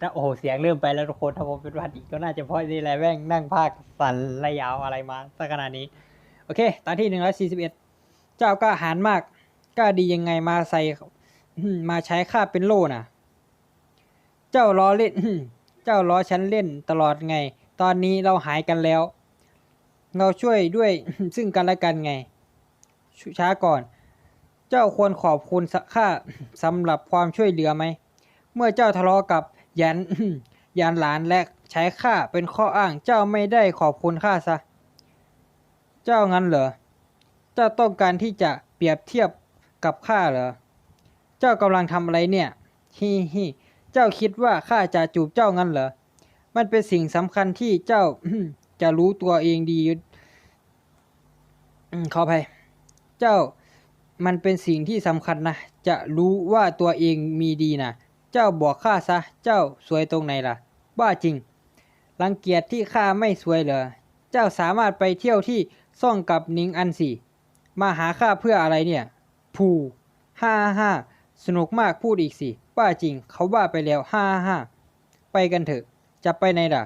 ถ้าโอ้โหเสียงเริ่มไปแล้วทุกคนถ้าผมเป็นวัดอีกก็น่าจะเพราะนี่แหละแม่งนั่งภาคสันระยาวอะไรมาสักขนาดนี้ โอเค ตอนที่หนึ่งร้อยสี่สิบเอ็ดเจ้ากล้าหาญมากกล้าดียังไงมาใส่มาใช้ข้าเป็นโล่น่ะ เจ้าล้อเล่น เจ้าล้อฉันเล่นตลอดไง ตอนนี้เราหายกันแล้ว เราช่วยด้วยซึ่งกันและกันไงชช้าก่อน เจ้าควรขอบคุณข้าสำหรับความช่วยเหลือไหม เมื่อเจ้าทะเลาะกับ ยันยันหลานและใช้ข้าเป็นข้ออ้างเจ้าไม่ได้ขอบคุณข้าซะ เจ้างั้นเหรอ เจ้าต้องการที่จะเปรียบเทียบกับข้าเหรอ เจ้ากำลังทำอะไรเนี่ยฮิฮิเจ้าคิดว่าข้าจะจูบเจ้างั้นเหรอ มันเป็นสิ่งสำคัญที่เจ้าจะรู้ตัวเองดีขออภัย เจ้ามันเป็นสิ่งที่สำคัญนะ จะรู้ว่าตัวเองมีดีนะ เจ้าบอกข้าซะ เจ้าสวยตรงไหนล่ะ บ้าจริง รังเกียจที่ข้าไม่สวยเหรอ เจ้าสามารถไปเที่ยวที่ซ่องกับนิงอันสิมาหาข้าเพื่ออะไรเนี่ย ผูห้าห้าสนุกมากพูดอีกสิบ้าจริง เขาว่าไปแล้วห้าห้าไปกันเถอะ จะไปไหนล่ะ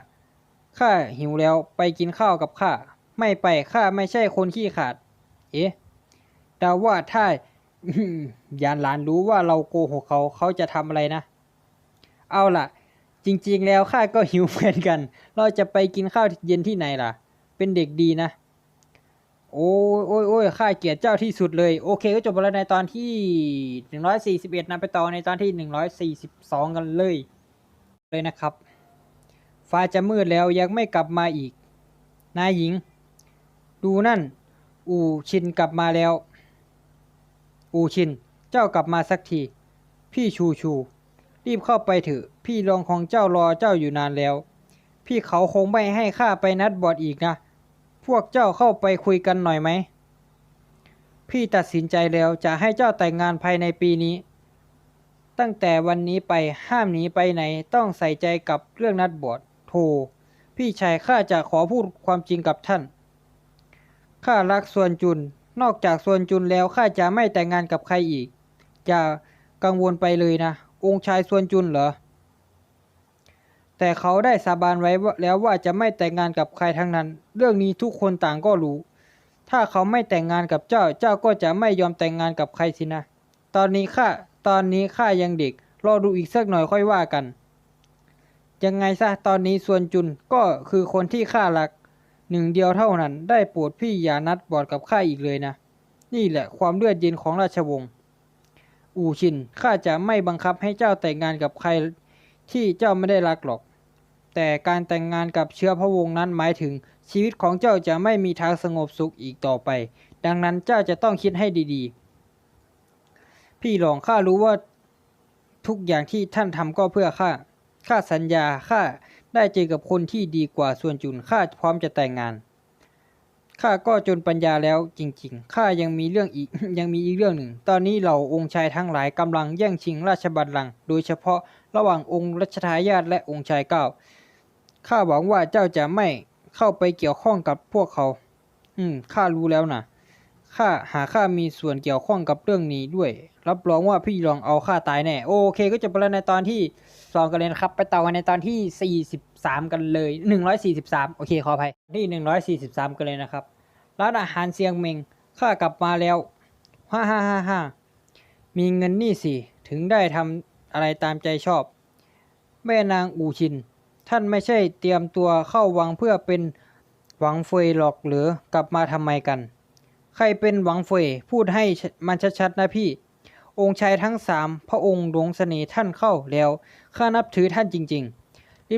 ข้าหิวแล้วไปกินข้าวกับข้า ไม่ไปข้าไม่ใช่คนขี้ขาด เอ๊ะแต่ว่าถ้า ยานหลานรู้ว่าเราโกหกเขาเขาจะทำอะไรนะ เอาล่ะ จริงๆ แล้วข้าก็หิวเหมือนกัน เราจะไปกินข้าวเย็นที่ไหนล่ะ เป็นเด็กดีนะ โอ้ยโอ้ยโอ้ยข้าเกลียดเจ้าที่สุดเลย โอเค ก็จบไปแล้วในตอนที่หนึ่งร้อยสี่สิบเอ็ดนะไปต่อในตอนที่หนึ่งร้อยสี่สิบสองกันเลย เลยนะครับ ฟ้าจะมืดแล้วยังไม่กลับมาอีก นายหญิง ดูนั่น อูชินกลับมาแล้ว อูชิน เจ้ากลับมาสักที พี่ชูชู รีบเข้าไปเถอะ พี่รองของเจ้ารอเจ้าอยู่นานแล้ว พี่เขาคงไม่ให้ข้าไปนัดบอดอีกนะ พวกเจ้าเข้าไปคุยกันหน่อยไหม พี่ตัดสินใจแล้วจะให้เจ้าแต่งงานภายในปีนี้ ตั้งแต่วันนี้ไปห้ามหนีไปไหนต้องใส่ใจกับเรื่องนัดบอดโธ่พี่ชายข้าจะขอพูดความจริงกับท่าน ข้ารักส่วนจุน นอกจากส่วนจุนแล้วข้าจะไม่แต่งงานกับใครอีก จะกังวลไปเลยนะ องค์ชายส่วนจุนเหรอ แต่เขาได้สาบานไว้ว่าแล้วว่าจะไม่แต่งงานกับใครทั้งนั้น เรื่องนี้ทุกคนต่างก็รู้ ถ้าเขาไม่แต่งงานกับเจ้า เจ้าก็จะไม่ยอมแต่งงานกับใครสินะ ตอนนี้ข้า ตอนนี้ข้ายังเด็ก รอดูอีกสักหน่อยค่อยว่ากัน ยังไงซะ ตอนนี้ส่วนจุนก็คือคนที่ข้ารัก หนึ่งเดียวเท่านั้น ได้โปรดพี่อย่านัดบอดกับข้าอีกเลยนะ นี่แหละความเลือดเย็นของราชวงศ์ อูชิน ข้าจะไม่บังคับให้เจ้าแต่งงานกับใครที่เจ้าไม่ได้รักหรอก แต่การแต่งงานกับเชื้อพระวงศ์นั้นหมายถึง ชีวิตของเจ้าจะไม่มีทางสงบสุขอีกต่อไป ดังนั้นเจ้าจะต้องคิดให้ดีๆ พี่หลองข้ารู้ว่าทุกอย่างที่ท่านทำก็เพื่อข้า ข้าสัญญาข้าได้เจอกับคนที่ดีกว่าส่วนจุนข้าพร้อมจะแต่งงาน ข้าก็จนปัญญาแล้วจริงๆ ข้ายังมีเรื่องอีก ยังมีอีกเรื่องหนึ่ง ตอนนี้เหล่าองค์ชายทั้งหลายกำลังแย่งชิงราชบัลลังก์โดยเฉพาะระหว่างองค์รัชทายาทและองค์ชายเก้า ข้าหวังว่าเจ้าจะไม่เข้าไปเกี่ยวข้องกับพวกเขา อืม ข้ารู้แล้วนะข้าหาข้ามีส่วนเกี่ยวข้องกับเรื่องนี้ด้วย รับรองว่าพี่ลองเอาข้าตายแน่ โอเคก็จบไปแล้วในตอนที่สองกันเลยนะครับ ไปต่อกันในตอนที่สี่สิบ สามกันเลยหนึ่งร้อยสี่สิบสามโอเคขออภัยที่หนึ่งร้อยสี่สิบสามกันเลยนะครับร้านอาหารเซียงเมงข้ากลับมาแล้วฮ่าฮ่าฮ่าฮ่ามีเงินนี่สิถึงได้ทำอะไรตามใจชอบ แม่นางอูชิน ท่านไม่ใช่เตรียมตัวเข้าวังเพื่อเป็นหวังเฟยหรอกหรือกลับมาทำไมกัน ใครเป็นหวังเฟยพูดให้มันชัดๆนะพี่ องค์ชายทั้งสามพระองค์หลวงเสน่ห์ท่านเข้าแล้วข้านับถือท่านจริง ๆ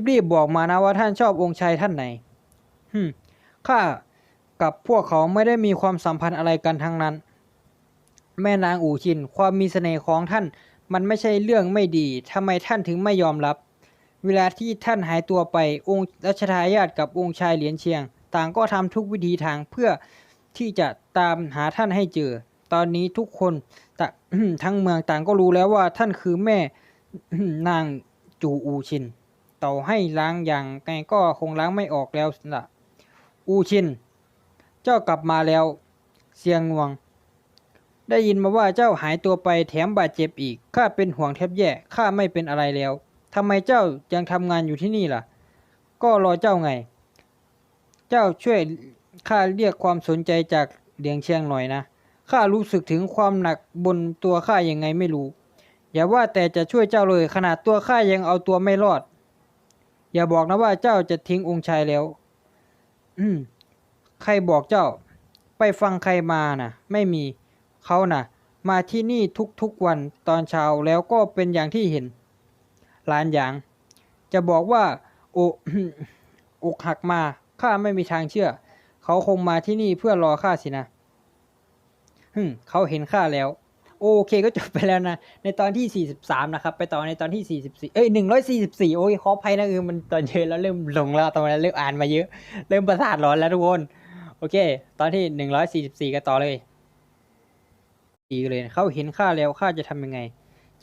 รีบๆบอกมานะว่าท่านชอบองค์ชายท่านไหนฮึข้ากับพวกเขาไม่ได้มีความสัมพันธ์อะไรกันทั้งนั้น แม่นางอูชิน ความมีเสน่ห์ของท่าน มันไม่ใช่เรื่องไม่ดีทำไมท่านถึงไม่ยอมรับ เวลาที่ท่านหายตัวไปองค์รัชทายาทกับองค์ชายเหรียญเชียง ต่างก็ทำทุกวิธีทางเพื่อที่จะตามหาท่านให้เจอ ตอนนี้ทุกคนทั้งเมืองต่างก็รู้แล้วว่าท่านคือแม่นางจูอูชิน ต่อให้ล้างอย่างไงก็คงล้างไม่ออกแล้วล่ะ อูชิน เจ้ากลับมาแล้ว เสียงงวง ได้ยินมาว่าเจ้าหายตัวไปแถมบาดเจ็บอีก ข้าเป็นห่วงแทบแย่ข้าไม่เป็นอะไรแล้วทำไมเจ้ายังทำงานอยู่ที่นี่ล่ะ ก็รอเจ้าไง เจ้าช่วยข้าเรียกความสนใจจากเหลียงเชียงหน่อยนะข้ารู้สึกถึงความหนักบนตัวข้ายังไงไม่รู้ อย่าว่าแต่จะช่วยเจ้าเลยขนาดตัวข้ายังเอาตัวไม่รอด อย่าบอกนะว่าเจ้าจะทิ้งองค์ชายแล้ว อืม ใครบอกเจ้า ไปฟังใครมาน่ะ ไม่มี เขาน่ะ มาที่นี่ทุกๆวันตอนเช้าแล้วก็เป็นอย่างที่เห็น หลานหยาง จะบอกว่า โออกหักมา ข้าไม่มีทางเชื่อ เขาคงมาที่นี่เพื่อรอข้าสินะฮึเขาเห็นข้าแล้ว โอเคก็จบไปแล้วนะ ในตอนที่ 43 นะครับ ไปต่อในตอนที่ 44 เอ้ย 144 โอ้ยขออภัยนะเออมันตอนเยอะแล้วเริ่มหลงแล้วตอนนั้นเริ่มอ่านมาเยอะ เริ่มประสาทร้อนแล้วทุกคน โอเค ตอนที่ 144 กันต่อเลยดีเลยเขาเห็นข้าแล้วข้าจะทำยังไง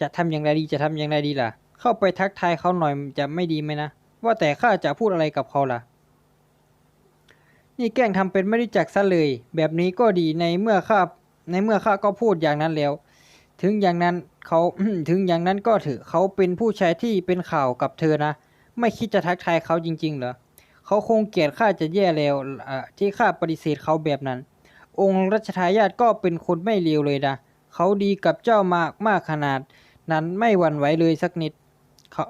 จะทำอย่างไรดีจะทำอย่างไรดีล่ะ เข้าไปทักทายเขาหน่อยจะไม่ดีไหมนะ ว่าแต่ข้าจะพูดอะไรกับเขาล่ะนี่แกล้งทำเป็นไม่รู้จักซะเลย แบบนี้ก็ดีในเมื่อข้า ในเมื่อข้าก็พูดอย่างนั้นแล้ว ถึงอย่างนั้นเขาถึงอย่างนั้นก็เถอะเขาเป็นผู้ชายที่เป็นข่าวกับเธอนะ ไม่คิดจะทักทายเขาจริง ๆ เหรอเขาคงเกลียดข้าจะแย่แล้วที่ข้าปฏิเสธเขาแบบนั้น องค์รัชทายาทก็เป็นคนไม่เลวเลยนะเขาดีกับเจ้ามากมากขนาด นั้นไม่หวั่นไหวเลยสักนิด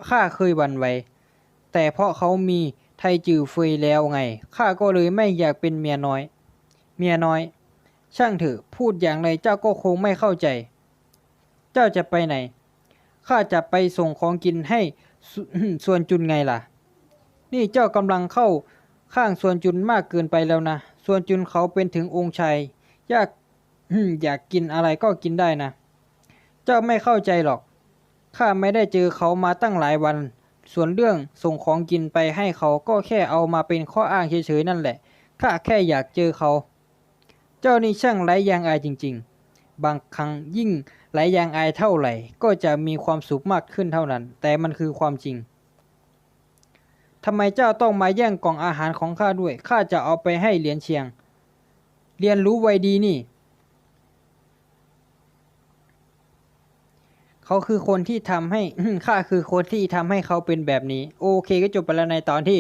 ข้าเคยหวั่นไหวแต่เพราะเขามีไทจือเฟยแล้วไงข้าก็เลยไม่อยากเป็นเมียน้อย เมียน้อย ช่างเถอะพูดอย่างไรเจ้าก็คงไม่เข้าใจ เจ้าจะไปไหน ข้าจะไปส่งของกินให้สส่วนจุนไงล่ะ นี่เจ้ากำลังเข้าข้างส่วนจุนมากเกินไปแล้วนะ ส่วนจุนเขาเป็นถึงองค์ชายอยากอยากกินอะไรก็กินได้นะ เจ้าไม่เข้าใจหรอก ข้าไม่ได้เจอเขามาตั้งหลายวัน ส่วนเรื่องส่งของกินไปให้เขาก็แค่เอามาเป็นข้ออ้างเฉยๆนั่นแหละ ข้าแค่อยากเจอเขา เจ้านี่ช่างไร้ยางอายจริง ๆ บางครั้งยิ่งไร้ยางอายเท่าไหร่ ก็จะมีความสุขมากขึ้นเท่านั้น แต่มันคือความจริงทำไมเจ้าต้องมาแย่งกล่องอาหารของข้าด้วย ข้าจะเอาไปให้เหรียญเชียง เรียนรู้ไว้ดีนี่ เขาคือคนที่ทำให้ ข้าคือคนที่ทำให้เขาเป็นแบบนี้ โอเคก็จบไปแล้วในตอนที่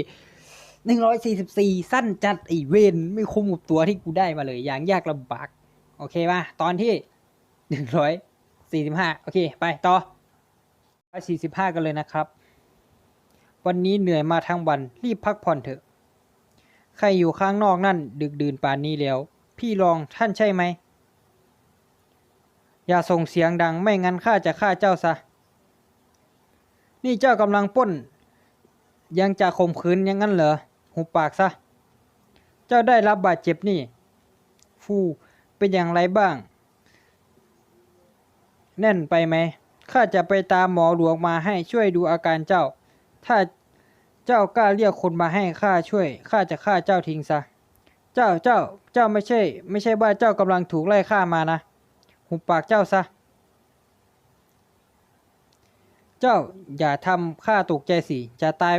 หนึ่งร้อยสี่สิบสี่สั้นจัดไอเวนไม่คุ้มกับตัวที่กูได้มาเลย อย่างยากลำบาก โอเคป่ะ ตอนที่หนึ่งร้อยสี่สิบห้าโอเค ไปต่อร้อยสี่สิบห้ากันเลยนะครับ วันนี้เหนื่อยมาทั้งวัน รีบพักผ่อนเถอะ ใครอยู่ข้างนอกนั่น ดึกดื่นป่านนี้แล้ว พี่รองท่านใช่ไหม อย่าส่งเสียงดังไม่งั้นข้าจะฆ่าเจ้าซะ นี่เจ้ากำลังป้นยังจะข่มขืนอย่างนั้นเหรอ หุบปากซะ เจ้าได้รับบาดเจ็บนี่ ฟูเป็นอย่างไรบ้าง แน่นไปไหม ข้าจะไปตามหมอหลวงมาให้ช่วยดูอาการเจ้า ถ้าเจ้ากล้าเรียกคนมาให้ข้าช่วย ข้าจะฆ่าเจ้าทิ้งซะ เจ้าเจ้าเจ้าไม่ใช่ ไม่ใช่ว่าเจ้ากำลังถูกไล่ฆ่ามานะ หุบปากเจ้าซะเจ้าอย่าทำข้าตกใจสิ จะตาย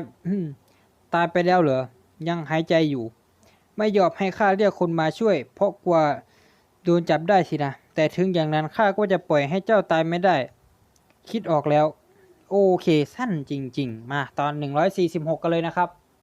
ตายไปแล้วเหรอ ยังหายใจอยู่ ไม่ยอมให้ข้าเรียกคนมาช่วย เพราะกลัวโดนจับได้สินะ แต่ถึงอย่างนั้นข้าก็จะปล่อยให้เจ้าตายไม่ได้ คิดออกแล้ว โอเคสั้นจริง ๆ มาตอน 146 กันเลยนะครับ